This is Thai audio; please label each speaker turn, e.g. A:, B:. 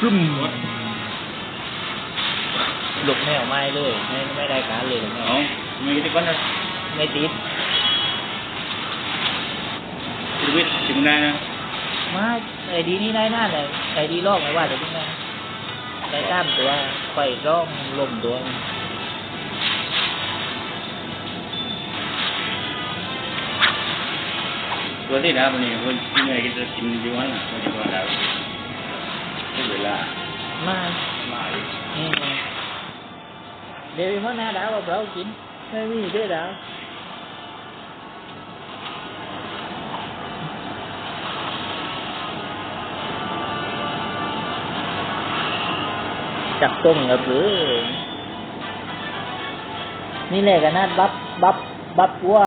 A: ซึมหลบแมวไม่เลย ไม่ไม่ได้การเลยหลบแมว
B: เอามีที่ก้อนนะ
A: ไม่ติด
B: ชีวิตถึงได้นะ
A: มาไอ้ดีนี่ได้หน้าเลยไอ้ดีลอกไม่ว่าแต่ทุกนั้นได้ตามตัวไฟร่องลมตัว
B: ตัวที่ดาวนี่คนที่เหนื่อยก็จะกินยู่วันคนที่ว่าดาวไม่เวลา
A: มา
B: มาอีก
A: เดี๋ยวมันหน้าดาวเรากินไม่มีเด้อดาวจับต้มกับหรือนี่แหละกันนะบับบับบับวัว